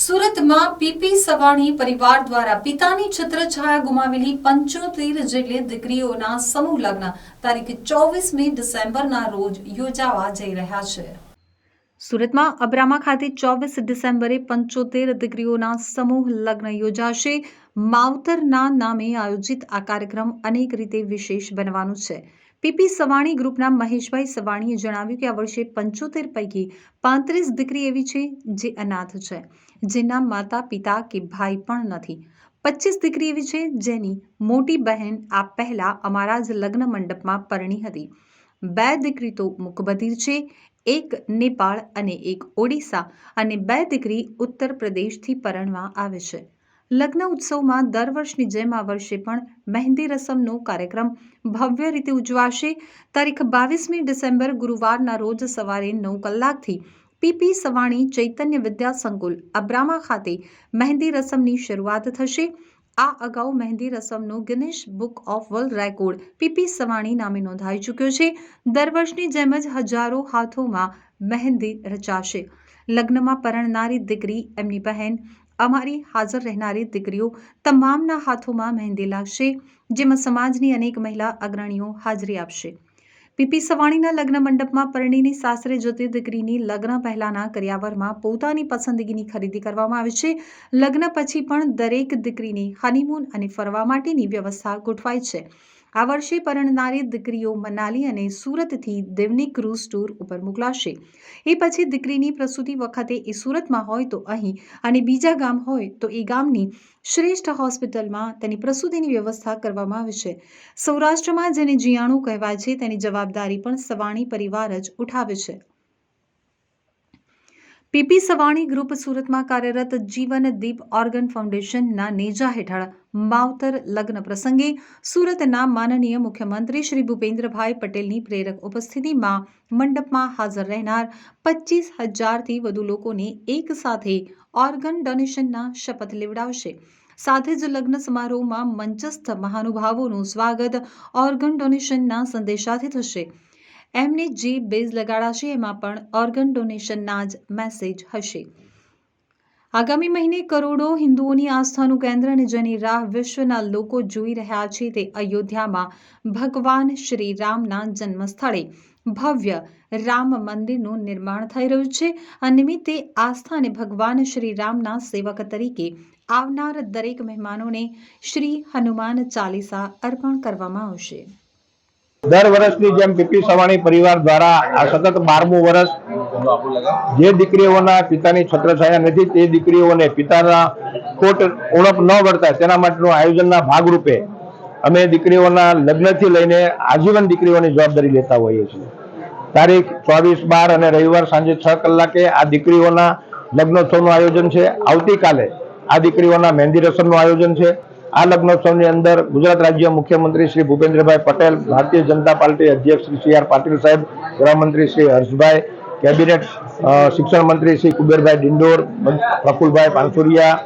સુરતમાં પીપી સવાણી પરિવાર દ્વારા પિતાની છત્રછાયા ગુમાવેલી પંચોતેર જેટલી દીકરીઓના સમૂહ લગ્ન. તારીખ ચોવીસમી ડિસેમ્બરના રોજ યોજાવા જઈ રહ્યા છે. સુરતમાં અબ્રામા ખાતે ચોવીસ ડિસેમ્બરે પંચોતેર દીકરીઓના સમૂહ લગ્ન યોજાશે. માવતરના નામે આયોજિત આ કાર્યક્રમ અનેક રીતે વિશેષ બનવાનું છે. પીપી સવાણી ગ્રુપના મહેશભાઈ સવાણીએ જણાવ્યું કે આ વર્ષે પંચોતેર પૈકી પાંત્રીસ દીકરી એવી છે જે અનાથ છે. જેના માતા પિતા કે ભાઈ પણ નથી. પચીસ દીકરી એવી છે જેની મોટી બહેન આ પહેલા અમારા જ લગ્ન મંડપમાં પરણી હતી. બે દીકરી તો મુકબધિર છે, એક નેપાળ અને એક ઓડિશા અને બે દીકરી ઉત્તર પ્રદેશથી પરણવા આવે છે. લગ્ન ઉત્સવમાં દર વર્ષની જેમ આ વર્ષે પણ મહેંદી રસમનો કાર્યક્રમ ભવ્ય રીતે ઉજવાશે. તારીખ બાવીસમી ડિસેમ્બર ગુરુવારના રોજ સવારે નવ કલાકથી પીપી સવાણી ચૈતન્ય વિદ્યા સંકુલ, અબ્રામા ખાતે મહેંદી રસમની શરૂઆત થશે. આ અગાઉ mehndi રસમનો Guinness book of world record PP Savani નામે નોંધાઈ ચૂક્યો છે. દર વર્ષની જેમ જ હજારો હાથોમાં મહેંદી રચાશે. લગ્નમાં પરણનારી દીકરી, એમની બહેન અમારી હાજર રહેનારી દીકરીઓ તમામના હાથોમાં મહેંદી લાગશે જેમાં સમાજની અનેક મહિલા અગ્રણીઓ હાજરી આપશે. પીપી સવાણીના લગ્ન મંડપમાં પરણીની સાસરે જતી દીકરીની લગ્ન પહેલાના કર્યાવરમાં પોતાની પસંદગીની ખરીદી કરવામાં આવે છે. લગ્ન પછી પણ દરેક દીકરીની હનીમૂન અને ફરવા માટેની વ્યવસ્થા ગોઠવાય છે. આ વર્ષે પરણનારી દીકરીઓ મનાલી અને સુરતથી દેવની ક્રૂઝ ટૂર ઉપર મોકલાશે. એ પછી દીકરીની પ્રસૂતિ વખતે એ સુરતમાં હોય તો અહીં અને બીજા ગામ હોય તો એ ગામની શ્રેષ્ઠ હોસ્પિટલમાં તેની પ્રસૂતિની વ્યવસ્થા કરવામાં આવે છે. સૌરાષ્ટ્રમાં જેને જીયાણું કહેવાય છે તેની જવાબદારી પણ સવાણી પરિવાર જ ઉઠાવે છે. પીપી સવાણી ગ્રુપ સુરતમાં કાર્યરત જીવન દીપ ઓર્ગન ફાઉન્ડેશનના નેજા હેઠળ માવતર લગ્ન પ્રસંગે સુરતના માનનીય મુખ્યમંત્રી શ્રી ભૂપેન્દ્રભાઈ પટેલની પ્રેરક ઉપસ્થિતિમાં મંડપમાં હાજર રહેનાર પચીસ હજારથી વધુ લોકોને એક સાથે ઓર્ગન ડોનેશનના શપથ લેવડાવશે. સાથે જ લગ્ન સમારોહમાં મંચસ્થ મહાનુભાવોનું સ્વાગત ઓર્ગન ડોનેશનના સંદેશાથી થશે. એમને જે બેઝ લગાડાશે, એમાં પણ ઓર્ગન ડોનેશનના જ મેસેજ હશે. આગામી મહિને કરોડો હિન્દુઓની આસ્થાનું કેન્દ્ર અને જેની રાહ વિશ્વના લોકો જોઈ રહ્યા છે તે અયોધ્યામાં ભગવાન શ્રી રામના જન્મસ્થળે ભવ્ય રામ મંદિરનું નિર્માણ થઈ રહ્યું છે. આ નિમિત્તે આસ્થા અને ભગવાન શ્રી રામના સેવક તરીકે આવનાર દરેક મહેમાનોને શ્રી હનુમાન ચાલીસા અર્પણ કરવામાં આવશે. દર વર્ષની જેમ પીપી સવાણી પરિવાર દ્વારા આ સતત બારમું વર્ષ જે દીકરીઓના પિતાની છત્રછાયા નથી, તે દીકરીઓને પિતાના ખોટ ઓળખ ન વળતા તેના માટેનું આયોજનના ભાગરૂપે અમે દીકરીઓના લગ્નથી લઈને આજીવન દીકરીઓની જવાબદારી લેતા હોઈએ છીએ. તારીખ ચોવીસ બાર અને રવિવાર સાંજે છ કલાકે આ દીકરીઓના લગ્નોત્સવનું આયોજન છે. આવતીકાલે આ દીકરીઓના મહેંદી રસમનું આયોજન છે. આ લગ્નોત્સવની અંદર ગુજરાત રાજ્ય મુખ્યમંત્રી શ્રી ભૂપેન્દ્રભાઈ પટેલ, ભારતીય જનતા પાર્ટી અધ્યક્ષ શ્રી સી આર પાટીલ સાહેબ, ગૃહમંત્રી શ્રી હર્ષભાઈ, કેબિનેટ શિક્ષણ મંત્રી શ્રી કુબેરભાઈ ડિંડોર પ્રફુલભાઈ પાનસુરિયા,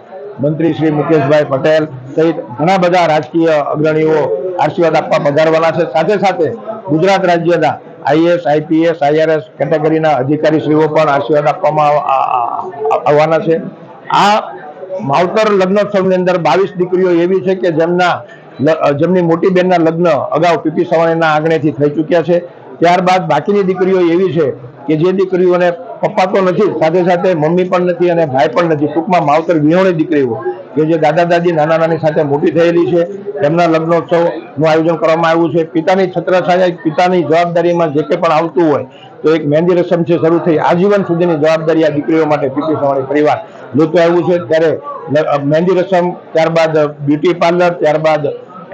મંત્રી શ્રી મુકેશભાઈ પટેલ સહિત ઘણા બધા રાજકીય અગ્રણીઓ આશીર્વાદ આપવા પધારવાના છે. સાથે સાથે ગુજરાત રાજ્યના આઈએસ આઈપીએસ, આઈઆરએસ કેટેગરીના અધિકારીશ્રીઓ પણ આશીર્વાદ આપવામાં આવવાના છે. આ માવતર લગ્નોત્સવની અંદર બાવીસ દીકરીઓ એવી છે કે જેમના જેમની મોટી બેનના લગ્ન અગાઉ પીપી સવાણીના આંગણેથી થઈ ચૂક્યા છે. ત્યારબાદ બાકીની દીકરીઓ એવી છે કે જે દીકરીઓને પપ્પા તો નથી, સાથે સાથે મમ્મી પણ નથી અને ભાઈ પણ નથી. ટૂંકમાં માવતર વિહોણી દીકરીઓ કે જે દાદા દાદી નાના નાની સાથે મોટી થયેલી છે. તેમના લગ્નોત્સવનું આયોજન કરવામાં આવ્યું છે. પિતાની છત્રછાયા, પિતાની જવાબદારીમાં જે કંઈ પણ આવતું હોય, તો એક મહેંદી રસમ છે, શરૂ થઈ આજીવન સુધીની જવાબદારી આ દીકરીઓ માટે પીપી સવાણી પરિવાર લેતું આવ્યું છે ત્યારે મહેંદી રસમ, ત્યારબાદ બ્યુટી પાર્લર, ત્યારબાદ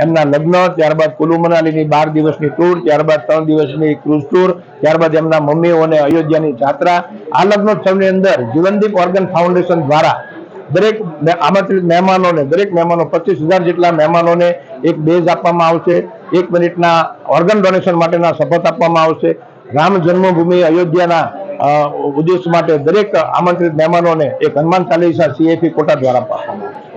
એમના લગ્ન, ત્યારબાદ કુલુ મનાલીની બાર દિવસની ટૂર ત્યારબાદ ત્રણ દિવસની ક્રુઝ ટૂર ત્યારબાદ એમના મમ્મીઓને અયોધ્યાની જાત્રા. આ લગ્નોત્સવની અંદર જીવનદીપ ઓર્ગન ફાઉન્ડેશન દ્વારા દરેક આમંત્રિત મહેમાનોને, દરેક મહેમાનો પચીસ હજાર જેટલા મહેમાનોને એક બેઝ આપવામાં આવશે. એક મિનિટના ઓર્ગન ડોનેશન માટેના શપથ આપવામાં આવશે. રામ જન્મભૂમિ અયોધ્યાના ઉદ્દેશ માટે દરેક આમંત્રિત મહેમાનોને એક હનુમાન ચાલીસા સીએફી કોટા દ્વારા આપવામાં આવશે